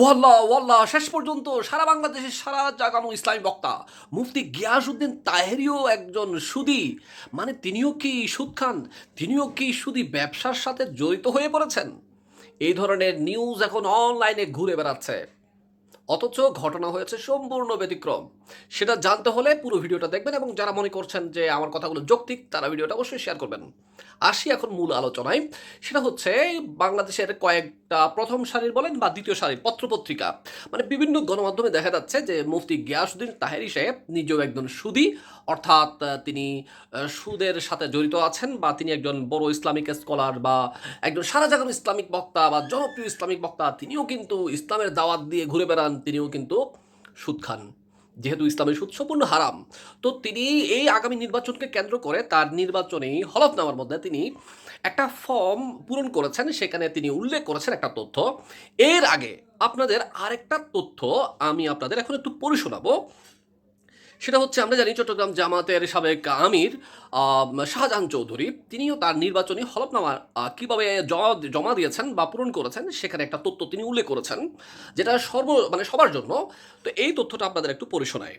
ওয়াল্লাহ ওয়াল্লাহ, শেষ পর্যন্ত সারা বাংলাদেশের সারা জাগানো ইসলামী বক্তা। মুফতি গিয়াসউদ্দিন তাহেরিও একজন সুদী। মানে তিনিও কি সুদ খান? তিনিও কি সুদি ব্যবসার সাথে জড়িত হয়ে পড়েছেন? এই ধরনের নিউজ এখন অনলাইনে ঘুরে বেড়াচ্ছে। অথচ ঘটনা হয়েছে সম্পূর্ণ ব্যতিক্রম। সেটা জানতে হলে পুরো ভিডিওটা দেখবেন এবং যারা মনে করছেন যে আমার কথাগুলো যৌক্তিক, তারা ভিডিওটা অবশ্যই শেয়ার করবেন। আসি এখন মূল আলোচনায়। সেটা হচ্ছে বাংলাদেশের কয়েকটা প্রথম সারির বলেন বা দ্বিতীয় সারির পত্রপত্রিকা। মানে বিভিন্ন গণমাধ্যমে দেখা যাচ্ছে যে মুফতি গিয়াসুদ্দিন তাহেরি সাহেব নিজেও একজন সুদি, অর্থাৎ তিনি সুদের সাথে জড়িত আছেন বা তিনি একজন বড় ইসলামিক স্কলার বা একজন সারা জাগানো ইসলামিক বক্তা বা জনপ্রিয় ইসলামিক বক্তা, তিনিও কিন্তু ইসলামের দাওয়াত দিয়ে ঘুরে বেড়ান, তিনিও কিন্তু সুদ খান। যেহেতু ইসলামের সুদ সম্পূর্ণ হারাম, তো তিনি এই আগামী নির্বাচনকে কেন্দ্র করে তার নির্বাচনী হলফনামার মধ্যে তিনি একটা ফর্ম পূরণ করেছেন, সেখানে তিনি উল্লেখ করেছেন একটা তথ্য। এর আগে আপনাদের আরেকটা তথ্য আমি আপনাদের এখন একটু পড়ে শোনাবো। সেটা হচ্ছে, আমরা জানি চট্টগ্রাম জামাতের সাবেক আমির শাহজাহান চৌধুরী। তিনিও তার নির্বাচনী হলফনামা কীভাবে কীভাবে জ- জমা দিয়েছেন বা পূরণ করেছেন সেখানে একটা তথ্য তিনি উল্লেখ করেছেন, যেটা সর্ব মানে সবার জন্য। তো এই তথ্যটা আপনাদের একটু পড়ে শোনায়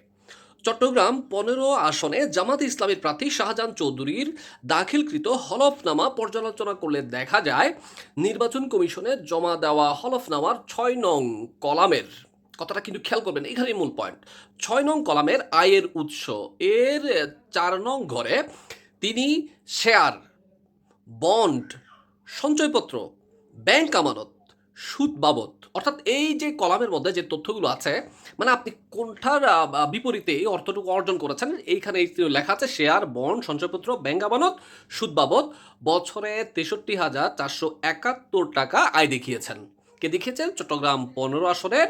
চট্টগ্রাম পনেরো আসনে জামাতে ইসলামের প্রার্থী শাহজাহান চৌধুরীর দাখিলকৃত হলফনামা পর্যালোচনা করলে দেখা যায়, নির্বাচন কমিশনে জমা দেওয়া হলফনামার ছয় নং কলামের কথাটা কিন্তু খেয়াল করবেন, এখানেই মূল পয়েন্ট ছয় নং কলামের আয়ের উৎস। এর চার নং ঘরে তিনি শেয়ার বন্ড সঞ্চয়পত্র ব্যাংক আমানত, সুদ বাবদ। অর্থাৎ এই যে কলামের মধ্যে যে তথ্যগুলো আছে মানে আপনি কোনটার বিপরীতে এই অর্থটুকু অর্জন করেছেন, এইখানে এই লেখা আছে শেয়ার বন্ড সঞ্চয়পত্র ব্যাংক আমানত, সুদ বাবদ। বছরে তেষট্টি হাজার চারশো একাত্তর টাকা আয় দেখিয়েছেন। কে দেখিয়েছেন? চট্টগ্রাম পনেরো আসনের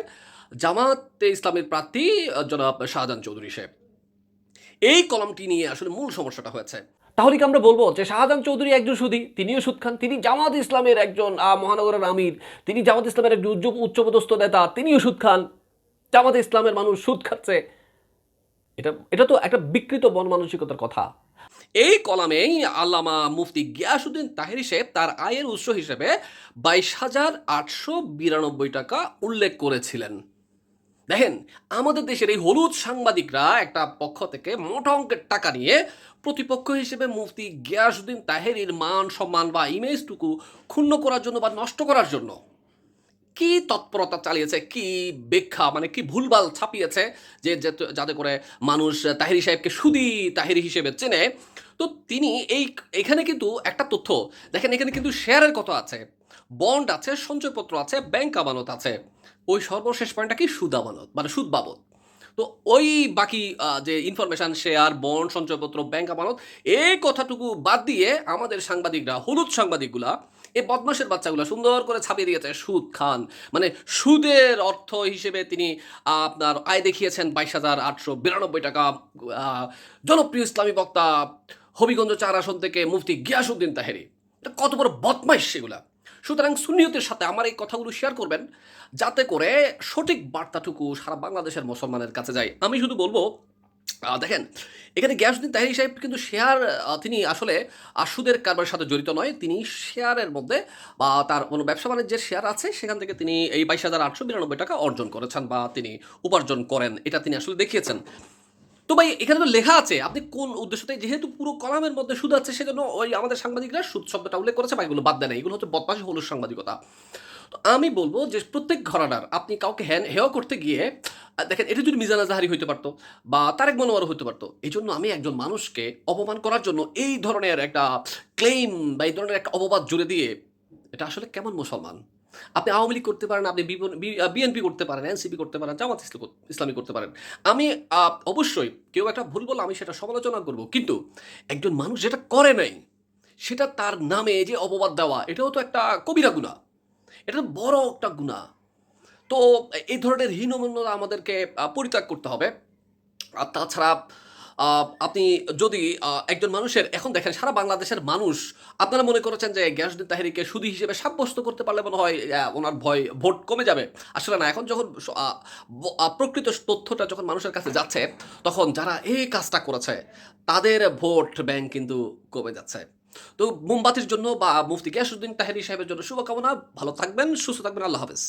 জামাতে ইসলামের প্রার্থী জনাব শাহজাহান চৌধুরী সাহেব। এই কলমটি নিয়ে আসলে মূল সমস্যাটা হয়েছে। তাহলে কি আমরা বলব যে শাহজাহান চৌধুরী একজন সুদী তিনিও সুদ খান তিনি জামাত ইসলামের একজন মহানগরের আমির তিনি জামাত ইসলামের একজন উচ্চ উচ্চপদস্থ নেতা তিনিও সুদ খান। জামাত ইসলামের মানুষ সুদ খাচ্ছে। এটা এটা তো একটা বিকৃত মন মানসিকতার কথা। এই কলামেই আল্লামা মুফতি গিয়াসুদ্দিন তাহেরি সাহেব তার আয়ের উৎস হিসেবে বাইশ হাজার আটশো বিরানব্বই টাকা উল্লেখ করেছিলেন। দেখেন, আমাদের দেশের এই হলুদ সাংবাদিকরা একটা পক্ষ থেকে মোটা অঙ্কের টাকা নিয়ে প্রতিপক্ষ হিসেবে মুফতি গিয়াসুদ্দিন তাহেরির মান, সম্মান বা ইমেজটুকু ক্ষুণ্ণ করার জন্য বা নষ্ট করার জন্য কি তৎপরতা চালিয়েছে, কি ব্যাখ্যা মানে কি ভুলভাল ছাপিয়েছে যে যাতে করে মানুষ তাহেরি সাহেবকে সুদি তাহেরি হিসেবে চেনে? তো তিনি এই, এখানে কিন্তু একটা তথ্য, দেখেন এখানে কিন্তু শেয়ারের কথা আছে। বন্ড আছে, সঞ্চয়পত্র আছে, ব্যাংক আমানত আছে। ওই সর্বশেষ পয়েন্টটা কি? সুদ আমানত মানে সুদ বাবদ। তো ওই বাকি যে ইনফরমেশন শেয়ার বন্ড সঞ্চয়পত্র ব্যাংক আমানত, এই কথাটুকু বাদ দিয়ে আমাদের সাংবাদিকরা, হলুদ সাংবাদিকগুলা, এই বদমাসের বাচ্চাগুলো সুন্দর করে ছাপিয়ে দিয়েছে সুদ খান। মানে সুদের অর্থ হিসেবে তিনি আপনার আয় দেখিয়েছেন বাইশ হাজার আটশো বিরানব্বই টাকা। জনপ্রিয় ইসলামী বক্তা হবিগঞ্জ চার আসন থেকে মুফতি গিয়াসুদ্দিন তাহেরি। এটা কত বড় বদমাইশ সেগুলা। সুতরাং সুন্নিয়তের সাথে আমার এই কথাগুলো শেয়ার করবেন, যাতে করে সঠিক বার্তাটুকু সারা বাংলাদেশের মুসলমানের কাছে যায়। আমি শুধু বলব দেখেন, এখানে গিয়াসুদ্দিন তাহিরি সাহেব কিন্তু শেয়ার তিনি আসলে সুদের কারবারের সাথে জড়িত নয়, তিনি শেয়ারের মধ্যে, বা তার কোনো ব্যবসা বাণিজ্যের শেয়ার আছে, সেখান থেকে তিনি এই বাইশ হাজার আটশো বিরানব্বই টাকা অর্জন করেছেন বা তিনি উপার্জন করেন, এটা তিনি আসলে দেখিয়েছেন। তো ভাই, এখানে তো লেখা আছে, আপনি কোন উদ্দেশ্যতে যেহেতু পুরো কলামের মধ্যে সুদ আছে, সেজন্য ওই আমাদের সাংবাদিকরা সুদ শব্দটা উল্লেখ করেছে বা এগুলো বাদ দেয় না। এগুলো হচ্ছে বদমাশি হলুদ সাংবাদিকতা। তো আমি বলব যে প্রত্যেক ঘরানার আপনি কাউকে হ্যান হেয় করতে গিয়ে দেখেন, এটা যদি মিজান আজাহারি হইতে পারতো বা তারেক মনোয়ারও হইতে পারতো এই জন্য আমি একজন মানুষকে অপমান করার জন্য এই ধরনের একটা ক্লেম বা এই ধরনের একটা অপবাদ জুড়ে দিয়ে, এটা আসলে কেমন মুসলমান? আপনি আওয়ামী লীগ করতে পারেন, আপনি বিএনপি করতে পারেন, এনসিপি করতে পারেন, জামাত ইসলামী করতে পারেন। আমি অবশ্যই কেউ একটা ভুল বললে আমি সেটা সমালোচনা করব। কিন্তু একজন মানুষ যেটা করে নাই, সেটা তার নামে যে অপবাদ দেওয়া, এটাও তো একটা কবিরা গুণা। এটা তো বড় একটা গুণা। তো এই ধরনের হীনমন্যতা আমাদেরকে পরিত্যাগ করতে হবে। আর তাছাড়া আপনি যদি একজন মানুষের, এখন দেখেন সারা বাংলাদেশের মানুষ, আপনারা মনে করেছেন যে গ্যাসুদ্দিন তাহেরিকে সুদী হিসেবে সাব্যস্ত করতে পারলে মনে হয় ওনার ভয়, ভোট কমে যাবে। আসলে না, এখন যখন প্রকৃত তথ্যটা যখন মানুষের কাছে যাচ্ছে, তখন যারা এই কাজটা করেছে, তাদের ভোট ব্যাংক কিন্তু কমে যাচ্ছে। তো মোমবাতির জন্য বা মুফতি গ্যাসুদ্দিন তাহেরি সাহেবের জন্য শুভকামনা, ভালো থাকবেন, সুস্থ থাকবেন, আল্লাহ হাফেজ।